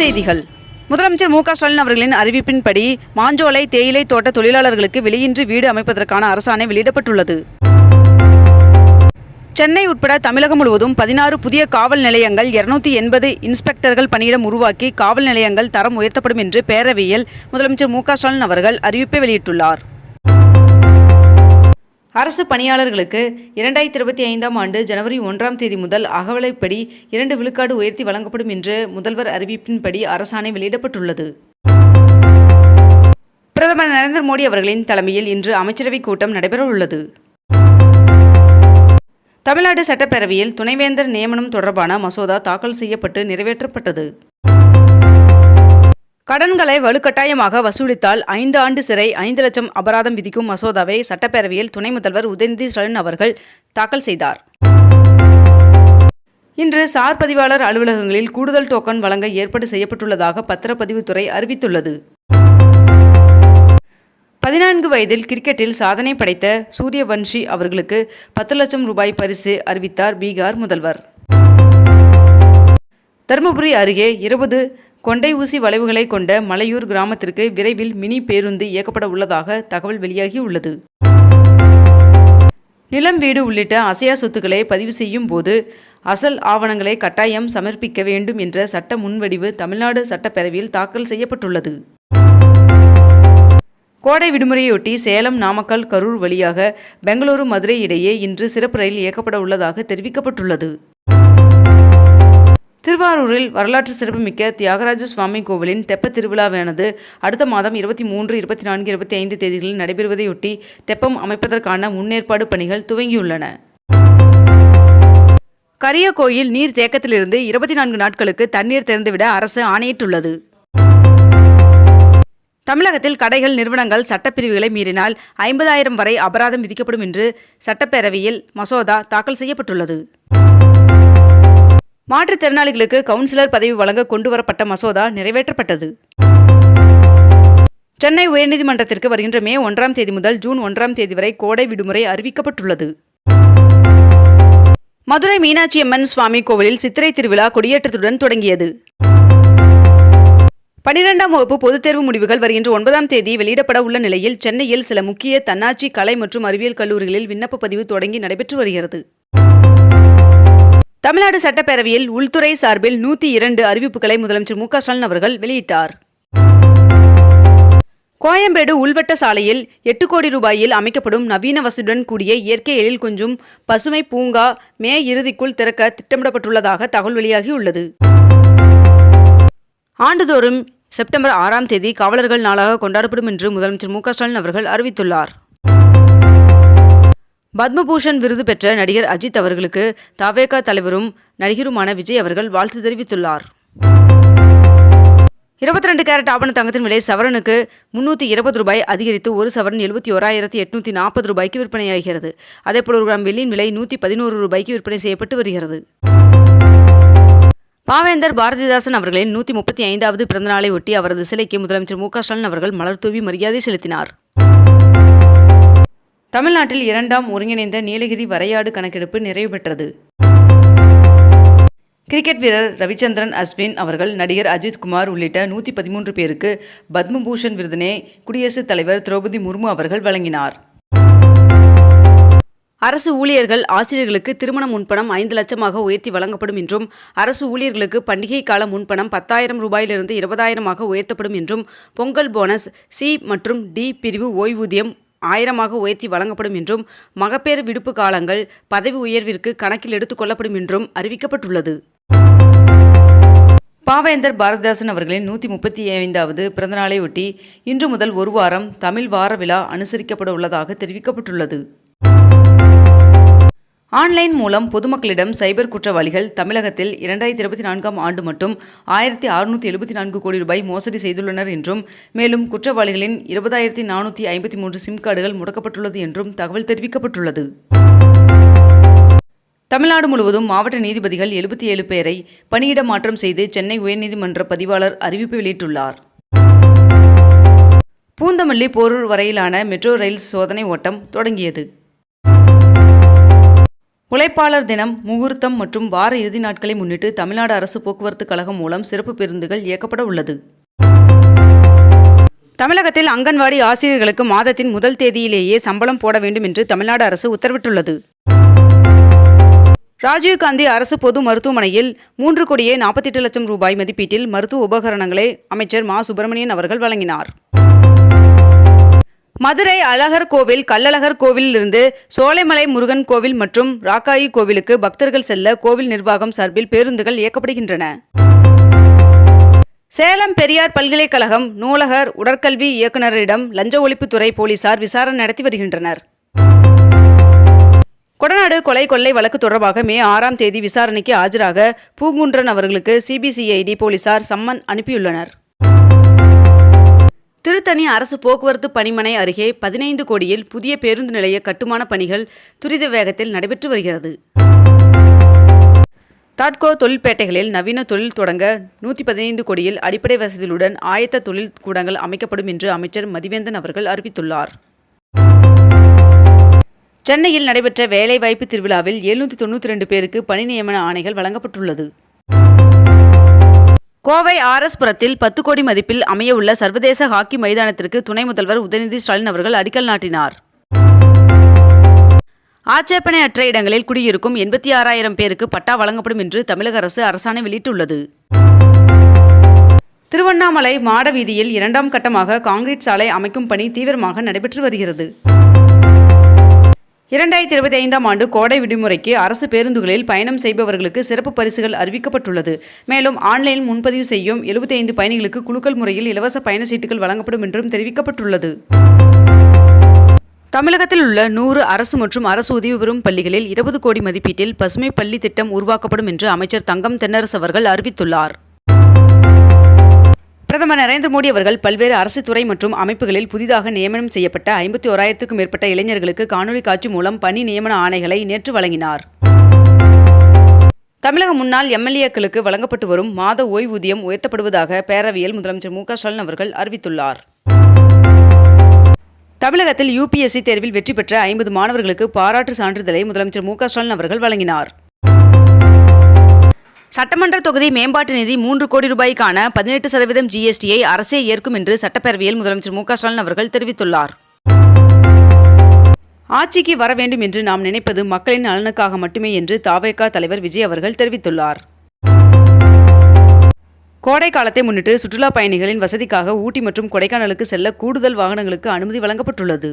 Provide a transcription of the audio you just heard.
செய்திகள். முதலமைச்சர் மு க ஸ்டாலின் அவர்களின் அறிவிப்பின்படி மாஞ்சோலை தேயிலை தோட்ட தொழிலாளர்களுக்கு வெளியின்றி வீடு அமைப்பதற்கான அரசாணை வெளியிடப்பட்டுள்ளது. சென்னை உட்பட தமிழகம் முழுவதும் பதினாறு புதிய காவல் நிலையங்கள் இருநூத்தி எண்பது இன்ஸ்பெக்டர்கள் பணியிடம் உருவாக்கி காவல் நிலையங்கள் தரம் உயர்த்தப்படும் என்று பேரவையில் முதலமைச்சர் மு க ஸ்டாலின் அவர்கள் அறிவிப்பை வெளியிட்டுள்ளார். அரசு பணியாளர்களுக்கு இரண்டாயிரத்தி இருபத்தி ஐந்தாம் ஆண்டு ஜனவரி ஒன்றாம் தேதி முதல் அகவலைப்படி இரண்டு விழுக்காடு உயர்த்தி வழங்கப்படும் என்று முதல்வர் அறிவிப்பின்படி அரசாணை வெளியிடப்பட்டுள்ளது. பிரதமர் நரேந்திர மோடி அவர்களின் தலைமையில் இன்று அமைச்சரவைக் கூட்டம் நடைபெறவுள்ளது. தமிழ்நாடு சட்டப்பேரவையில் துணைவேந்தர் நியமனம் தொடர்பான மசோதா தாக்கல் செய்யப்பட்டு நிறைவேற்றப்பட்டது. கடன்களை வலுக்கட்டாயமாக வசூலித்தால் ஐந்து ஆண்டு சிறை ஐந்து லட்சம் அபராதம் விதிக்கும் மசோதாவை சட்டப்பேரவையில் துணை முதல்வர் உதயநிதி ஸ்டாலின் அவர்கள் தாக்கல் செய்தார். இன்று சார் பதிவாளர் அலுவலகங்களில் கூடுதல் டோக்கன் வழங்க ஏற்பாடு செய்யப்பட்டுள்ளதாக பத்திரப்பதிவுத்துறை அறிவித்துள்ளது. பதினான்கு வயதில் கிரிக்கெட்டில் சாதனை படைத்த சூரியவன்ஷி அவர்களுக்கு பத்து லட்சம் ரூபாய் பரிசு அறிவித்தார் பீகார் முதல்வர். தருமபுரி அருகே இருபது கொண்டை ஊசி வளைவுகளை கொண்ட மலையூர் கிராமத்திற்கு விரைவில் மினி பேருந்து இயக்கப்பட உள்ளதாக தகவல் வெளியாகி உள்ளது. நிலம் வீடு உள்ளிட்ட அசையா சொத்துக்களை பதிவு செய்யும் போது அசல் ஆவணங்களை கட்டாயம் சமர்ப்பிக்க வேண்டும் என்ற சட்ட முன்வடிவு தமிழ்நாடு சட்டப்பேரவையில் தாக்கல் செய்யப்பட்டுள்ளது. கோடை விடுமுறையொட்டி சேலம் நாமக்கல் கரூர் வழியாக பெங்களூரு மதுரை இடையே இன்று சிறப்பு ரயில் இயக்கப்பட உள்ளதாக தெரிவிக்கப்பட்டுள்ளது. திருவாரூரில் வரலாற்று சிறப்புமிக்க தியாகராஜ சுவாமி கோவிலின் தெப்ப திருவிழாவானது அடுத்த மாதம் இருபத்தி மூன்று இருபத்தி நான்கு இருபத்தி ஐந்து தேதிகளில் நடைபெறுவதையொட்டி தெப்பம் அமைப்பதற்கான முன்னேற்பாடு பணிகள் துவங்கியுள்ளன. கரியகோயில் நீர் தேக்கத்திலிருந்து இருபத்தி நான்கு நாட்களுக்கு தண்ணீர் திறந்துவிட அரசு ஆணையிட்டுள்ளது. தமிழகத்தில் கடைகள் நிறுவனங்கள் சட்டப்பிரிவுகளை மீறினால் ஐம்பதாயிரம் வரை அபராதம் விதிக்கப்படும் என்று சட்டப்பேரவையில் மசோதா தாக்கல் செய்யப்பட்டுள்ளது. மாற்றுத்திறனாளிகளுக்கு கவுன்சிலர் பதவி வழங்க கொண்டுவரப்பட்ட மசோதா நிறைவேற்றப்பட்டது. சென்னை உயர்நீதிமன்றத்திற்கு வருகின்ற மே ஒன்றாம் தேதி முதல் ஜூன் ஒன்றாம் தேதி வரை கோடை விடுமுறை அறிவிக்கப்பட்டுள்ளது. மதுரை மீனாட்சி அம்மன் சுவாமி கோவிலில் சித்திரை திருவிழா கொடியேற்றத்துடன் தொடங்கியது. பனிரெண்டாம் வகுப்பு பொதுத் தேர்வு முடிவுகள் வருகின்ற ஒன்பதாம் தேதி வெளியிடப்பட உள்ள நிலையில் சென்னையில் சில முக்கிய தன்னாட்சி கலை மற்றும் அறிவியல் கல்லூரிகளில் விண்ணப்ப பதிவு தொடங்கி நடைபெற்று வருகிறது. தமிழ்நாடு சட்டப்பேரவையில் உள்துறை சார்பில் நூற்றி இரண்டு அறிவிப்புகளை முதலமைச்சர் மு க ஸ்டாலின் அவர்கள் வெளியிட்டார். கோயம்பேடு உள்வட்ட சாலையில் எட்டு கோடி ரூபாயில் அமைக்கப்படும் நவீன வசதியுடன் கூடிய இயற்கை எழில் கொஞ்சும் பசுமை பூங்கா மே இறுதிக்குள் திறக்க திட்டமிடப்பட்டுள்ளதாக தகவல் வெளியாகியுள்ளது. ஆண்டுதோறும் செப்டம்பர் ஆறாம் தேதி காவலர்கள் நாளாக கொண்டாடப்படும் என்று முதலமைச்சர் மு க ஸ்டாலின் அவர்கள் அறிவித்துள்ளார். பத்மபூஷன் விருது பெற்ற நடிகர் அஜித் அவர்களுக்கு தவேகா தலைவரும் நடிகருமான விஜய் அவர்கள் வாழ்த்து தெரிவித்துள்ளார். இருபத்தி ரெண்டு கேரட் ஆபண தங்கத்தின் விலை சவரனுக்கு முன்னூற்றி இருபது ரூபாய் அதிகரித்து ஒரு சவரன் எழுபத்தி ஓராயிரத்தி எட்நூற்றி நாற்பது ரூபாய்க்கு விற்பனையாகிறது. அதேபோல் ஒரு கிராம் வெள்ளியின் விலை நூற்றி பதினோரு ரூபாய்க்கு விற்பனை செய்யப்பட்டு வருகிறது. பாவேந்தர் பாரதிதாசன் அவர்களின் நூற்றி முப்பத்தி ஐந்தாவது பிறந்தநாளை ஒட்டி அவரது சிலைக்கு முதலமைச்சர் மு க ஸ்டாலின் அவர்கள் மலர் தூவி மரியாதை செலுத்தினார். தமிழ்நாட்டில் இரண்டாம் ஒருங்கிணைந்த நீலகிரி வரையாடு கணக்கெடுப்பு நிறைவு பெற்றது. கிரிக்கெட் வீரர் ரவிச்சந்திரன் அஸ்வின் அவர்கள் நடிகர் அஜித் குமார் உள்ளிட்ட நூற்றி பதிமூன்று பேருக்கு பத்மபூஷன் விருதினை குடியரசுத் தலைவர் திரௌபதி முர்மு அவர்கள் வழங்கினார். அரசு ஊழியர்கள் ஆசிரியர்களுக்கு திருமண முன்பணம் ஐந்து லட்சமாக உயர்த்தி வழங்கப்படும் என்றும் அரசு ஊழியர்களுக்கு பண்டிகை கால முன்பணம் பத்தாயிரம் ரூபாயிலிருந்து இருபதாயிரமாக உயர்த்தப்படும் என்றும் பொங்கல் போனஸ் சி மற்றும் டி பிரிவு ஓய்வூதியம் ஆயிரமாக உயர்த்தி வழங்கப்படும் என்றும் மகப்பேறு விடுப்பு காலங்கள் பதவி உயர்விற்கு கணக்கில் எடுத்துக் கொள்ளப்படும் என்றும் அறிவிக்கப்பட்டுள்ளது. பாவேந்தர் பாரதிதாசன் அவர்களின் நூற்றி முப்பத்தி ஐந்தாவது பிறந்தநாளையொட்டி இன்று முதல் ஒரு வாரம் தமிழ் வார விழா அனுசரிக்கப்பட உள்ளதாக தெரிவிக்கப்பட்டுள்ளது. ஆன்லைன் மூலம் பொதுமக்களிடம் சைபர் குற்றவாளிகள் தமிழகத்தில் இரண்டாயிரத்தி இருபத்தி நான்காம் ஆண்டு மட்டும் ஆயிரத்தி அறுநூற்றி எழுபத்தி நான்கு கோடி ரூபாய் மோசடி செய்துள்ளனர் என்றும் மேலும் குற்றவாளிகளின் இருபதாயிரத்தி நானூற்றி ஐம்பத்தி மூன்று சிம் கார்டுகள் முடக்கப்பட்டுள்ளது என்றும் தகவல் தெரிவிக்கப்பட்டுள்ளது. தமிழ்நாடு முழுவதும் மாவட்ட நீதிபதிகள் எழுபத்தி ஏழு பேரை பணியிட மாற்றம் செய்து சென்னை உயர்நீதிமன்ற பதிவாளர் அறிவிப்பு வெளியிட்டுள்ளார். பூந்தமல்லி போரூர் வரையிலான மெட்ரோ ரயில் சோதனை ஓட்டம் தொடங்கியது. உழைப்பாளர் தினம் முகூர்த்தம் மற்றும் வார இறுதி நாட்களை முன்னிட்டு தமிழ்நாடு அரசு போக்குவரத்து கழகம் மூலம் சிறப்பு பேருந்துகள் இயக்கப்பட உள்ளது. தமிழகத்தில் அங்கன்வாடி ஆசிரியர்களுக்கு மாதத்தின் முதல் தேதியிலேயே சம்பளம் போட வேண்டும் என்று தமிழ்நாடு அரசு உத்தரவிட்டுள்ளது. ராஜீவ்காந்தி அரசு பொது மருத்துவமனையில் மூன்று கோடியே நாற்பத்தெட்டு லட்சம் ரூபாய் மதிப்பீட்டில் மருத்துவ உபகரணங்களை அமைச்சர் மா. சுப்பிரமணியன் அவர்கள் வழங்கினார். மதுரை அழகர் கோவில் கள்ளழகர் கோவிலிலிருந்து சோலைமலை முருகன் கோவில் மற்றும் ராக்காயி கோவிலுக்கு பக்தர்கள் செல்ல கோவில் நிர்வாகம் சார்பில் பேருந்துகள் இயக்கப்படுகின்றன. சேலம் பெரியார் பல்கலைக்கழகம் நூலகர் உடற்கல்வி இயக்குநரிடம் லஞ்ச ஒழிப்புத்துறை போலீசார் விசாரணை நடத்தி வருகின்றனர். கொடநாடு கொலை கொள்ளை வழக்கு தொடர்பாக மே ஆறாம் தேதி விசாரணைக்கு ஆஜராக பூங்குன்றன் அவர்களுக்கு சிபிசிஐடி போலீசார் சம்மன் அனுப்பியுள்ளனர். திருத்தணி அரசு போக்குவரத்து பணிமனை அருகே பதினைந்து கோடியில் புதிய பேருந்து நிலைய கட்டுமான பணிகள் துரித வேகத்தில் நடைபெற்று வருகிறது. தாட்கோ தொழில்பேட்டைகளில் நவீன தொழில் தொடங்க நூற்றி பதினைந்து கோடியில் அடிப்படை வசதிகளுடன் ஆயத்த தொழில் கூடங்கள் அமைக்கப்படும் என்று அமைச்சர் மதிவேந்தன் அவர்கள் அறிவித்துள்ளார். சென்னையில் நடைபெற்ற வேலைவாய்ப்பு திருவிழாவில் எழுநூற்றி தொண்ணூற்றி ரெண்டு பேருக்கு பணி நியமன ஆணைகள் வழங்கப்பட்டுள்ளது. கோவை ஆர்எஸ் புரத்தில் பத்து கோடி மதிப்பில் அமையவுள்ள சர்வதேச ஹாக்கி மைதானத்திற்கு துணை முதல்வர் உதயநிதி ஸ்டாலின் அவர்கள் அடிக்கல் நாட்டினார். ஆட்சேபனையற்ற இடங்களில் குடியிருக்கும் எண்பத்தி ஆறாயிரம் பேருக்கு பட்டா வழங்கப்படும் என்று தமிழக அரசு அரசாணை வெளியிட்டுள்ளது. திருவண்ணாமலை மாட வீதியில் இரண்டாம் கட்டமாக காங்கிரீட் சாலை அமைக்கும் பணி தீவிரமாக நடைபெற்று வருகிறது. இரண்டாயிரத்தி இருபத்தி ஐந்தாம் ஆண்டு கோடை விடுமுறைக்கு அரசு பேருந்துகளில் பயணம் செய்பவர்களுக்கு சிறப்பு பரிசுகள் அறிவிக்கப்பட்டுள்ளது. மேலும் ஆன்லைனில் முன்பதிவு செய்யும் எழுபத்தி ஐந்து பயணிகளுக்கு குழுக்கள் முறையில் இலவச பயண சீட்டுகள் வழங்கப்படும் என்றும் தெரிவிக்கப்பட்டுள்ளது. தமிழகத்தில் உள்ள நூறு அரசு மற்றும் அரசு உதவி பெறும் பள்ளிகளில் இருபது கோடி மதிப்பீட்டில் பசுமை பள்ளி திட்டம் உருவாக்கப்படும் என்று அமைச்சர் தங்கம் தென்னரசு அவர்கள் அறிவித்துள்ளார். பிரதமர் நரேந்திர மோடி அவர்கள் பல்வேறு அரசு துறை மற்றும் அமைப்புகளில் புதிதாக நியமனம் செய்யப்பட்ட ஐம்பத்தி ஓராயிரத்துக்கும் மேற்பட்ட இளைஞர்களுக்கு காணொலி காட்சி மூலம் பணி நியமன ஆணைகளை நேற்று வழங்கினார். தமிழக முன்னாள் எம்எல்ஏக்களுக்கு வழங்கப்பட்டு வரும் மாத ஓய்வூதியம் உயர்த்தப்படுவதாக பேரவையில் முதலமைச்சர் மு க ஸ்டாலின் அவர்கள் அறிவித்துள்ளார். தமிழகத்தில் யூபிஎஸ்சி தேர்வில் வெற்றி பெற்ற ஐம்பது மாணவர்களுக்கு பாராட்டு சான்றிதழை முதலமைச்சர் மு க ஸ்டாலின் அவர்கள் வழங்கினார். சட்டமன்ற தொகுதி மேம்பாட்டு நிதி மூன்று கோடி ரூபாய்க்கான பதினெட்டு சதவீதம் ஜிஎஸ்டியை அரசே ஏற்கும் என்று சட்டப்பேரவையில் முதலமைச்சர் மு ஸ்டாலின் அவர்கள் தெரிவித்துள்ளார். ஆட்சிக்கு வர வேண்டும் என்று நாம் நினைப்பது மக்களின் நலனுக்காக மட்டுமே என்று தாவேகா தலைவர் விஜய் அவர்கள் தெரிவித்துள்ளார். கோடை காலத்தை முன்னிட்டு சுற்றுலா பயணிகளின் வசதிக்காக ஊட்டி மற்றும் கொடைக்கானலுக்கு செல்ல கூடுதல் வாகனங்களுக்கு அனுமதி வழங்கப்பட்டுள்ளது.